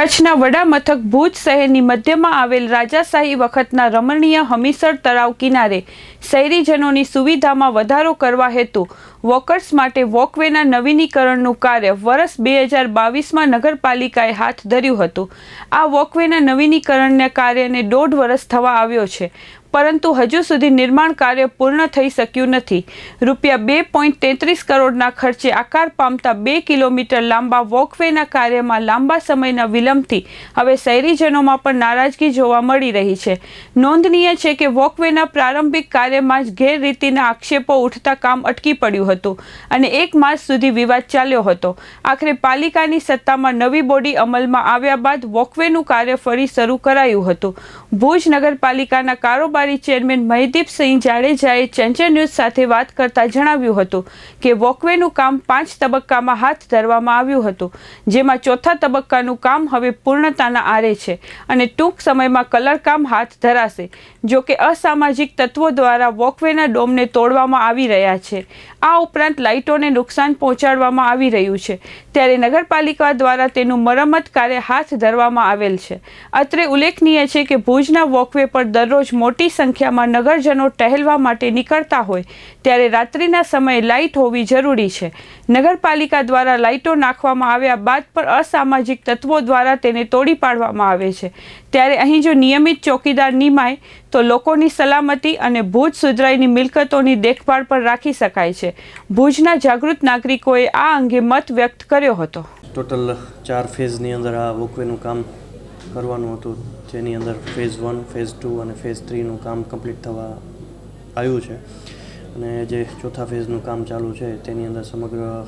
કચ્છના વડા મથક ભુજ શહેરની મધ્યમાં આવેલ રાજાશાહી વખતના રમણીય હમીસર તળાવ કિનારે શહેરીજનોની સુવિધામાં વધારો કરવા હેતુ વોકર્સ માટે વોકવેના નવીનીકરણનું કાર્ય વર્ષ બે હજાર બાવીસમાં નગરપાલિકાએ હાથ ધર્યું હતું. આ વોકવેના નવીનીકરણના કાર્યને દોઢ વર્ષ થવા આવ્યો છે. પરંતુ હજુ સુધી નિર્માણ કાર્ય પૂર્ણ થઈ શક્યું નથી. રૂપિયા બે પોઈન્ટ તેત્રીસ કરોડના ખર્ચે આકાર પામતા બે કિલોમીટર લાંબા વોકવેના કાર્યમાં લાંબા સમયના વિલંબથી હવે શહેરીજનોમાં પણ નારાજગી જોવા મળી રહી છે. નોંધનીય છે કે વોકવેના પ્રારંભિક કાર્યમાં જ ગેરરીતિના આક્ષેપો ઉઠતા કામ અટકી પડ્યું હતું અને એક માસ સુધી વિવાદ ચાલ્યો હતો. આખરે પાલિકાની સત્તામાં નવી બોડી અમલમાં આવ્યા બાદ વોકવેનું કાર્ય ફરી શરૂ કરાયું હતું. ભુજ નગરપાલિકાના કારોબારી ચેરમેન મહિદીપસિંહ જાડેજાએ ચંચળ ન્યૂઝ સાથે વાત કરતા જણાવ્યું હતું કે વોકવેનું કામ પાંચ તબક્કામાં હાથ ધરવામાં આવ્યું હતું, જેમાં ચોથા તબક્કાનું કામ હવે પૂર્ણતાના આરે છે અને ટૂંક સમયમાં કલરકામ હાથ ધરાશે, જો કે અસામાજિક તત્વો દ્વારા વોકવેના ડોમને તોડવામાં આવી રહ્યા છે. આ ઉપરાંત લાઇટોને નુકસાન પહોંચાડવામાં આવી રહ્યું છે. ત્યારે નગરપાલિકા દ્વારા તેનું મરમ્મત કાર્ય હાથ ધરવામાં આવેલ છે. અત્રે ઉલ્લેખનીય છે કે ભુજના વોકવે પર દરરોજ મોટી સંખ્યામાં નગરજનો ટહેલવા માટે નીકળતા હોય, ત્યારે રાત્રિના સમયે લાઇટ હોવી જરૂરી છે. નગરપાલિકા દ્વારા લાઇટો નાખવામાં આવ્યા બાદ પણ અસામાજિક તત્વો દ્વારા તેને તોડી પાડવામાં આવે છે. ત્યારે અહીં જો નિયમિત ચોકીદાર નિમાય, તો લોકોની સલામતી અને ભુજ સુધરાઈની મિલકતોની દેખભાળ પર રાખી શકાય છે. ભુજના જાગૃત નાગરિકોએ આ અંગે મત વ્યક્ત કર્યો હતો. ટોટલ ચાર ફેઝની અંદર આ વોકવેનું કામ કરવાનું હતું, જેની અંદર ફેઝ વન ફેઝ ટુ અને ફેઝ થ્રીનું કામ કમ્પ્લીટ થવા આવ્યું છે. અને જે ચોથા ફેઝનું કામ ચાલુ છે, તેની અંદર સમગ્ર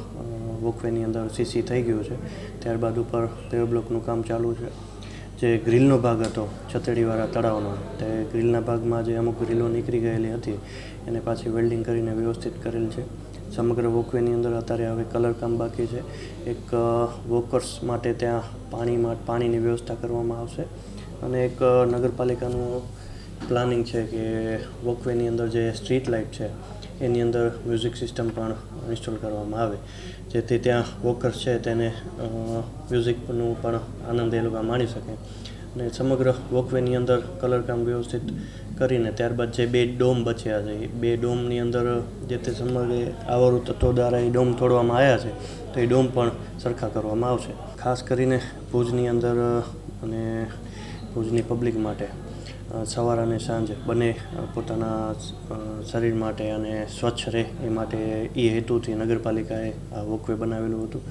વોકવેની અંદર સીસી થઈ ગયું છે. ત્યારબાદ ઉપર પેવ બ્લોકનું કામ ચાલુ છે. જે ગ્રીલનો ભાગ હતો, છતેડીવાળા તળાવનો, તે ગ્રીલના ભાગમાં જે અમુક ગ્રીલો નીકળી ગયેલી હતી, એને પાછી વેલ્ડિંગ કરીને વ્યવસ્થિત કરેલ છે. સમગ્ર વોકવેની અંદર અત્યારે હવે કલર કામ બાકી છે. એક વોકર્સ માટે ત્યાં પાણીમાં પાણીની વ્યવસ્થા કરવામાં આવશે. અને એક નગરપાલિકાનું પ્લાનિંગ છે કે વોકવેની અંદર જે સ્ટ્રીટ લાઇટ છે, એની અંદર મ્યુઝિક સિસ્ટમ પણ ઇન્સ્ટોલ કરવામાં આવે. જેથી ત્યાં વોકર્સ છે તેને મ્યુઝિકનું પણ આનંદ એ લોકો માણી શકે. અને સમગ્ર વોકવેની અંદર કલરકામ વ્યવસ્થિત કરીને ત્યારબાદ જે બે ડોમ બચ્યા છે, એ બે ડોમની અંદર જે તે સમગ્ર આવરું તત્વો દ્વારા એ ડોમ તોડવામાં આવ્યા છે, તો એ ડોમ પણ સરખા કરવામાં આવશે. ખાસ કરીને ભુજની અંદર અને ભુજની પબ્લિક માટે. સવાર અને સાંજ બંને પોતાના શરીર માટે અને સ્વચ્છ રહે એ માટે એ હેતુથી નગરપાલિકાએ આ વોકવે બનાવેલું હતું.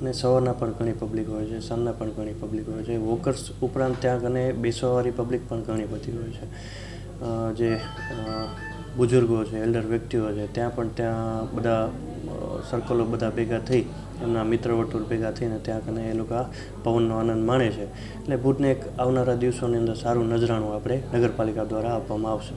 અને સવારના પણ ઘણી પબ્લિક હોય છે, સાંજના પણ ઘણી પબ્લિક હોય છે. વોકર્સ ઉપરાંત ત્યાં કને બેસવાવાળી પબ્લિક પણ ઘણી બધી હોય છે. જે બુઝુર્ગો છે એલ્ડર વ્યક્તિઓ છે, ત્યાં પણ ત્યાં બધા સર્કલો બધા ભેગા થઈ એમના મિત્ર વર્તુળ ભેગા થઈને ત્યાં કને એ લોકો પવનનો આનંદ માણે છે. એટલે ભુજને એક આવનારા દિવસોની અંદર સારું નજરાણું આપણે નગરપાલિકા દ્વારા આપવામાં આવશે.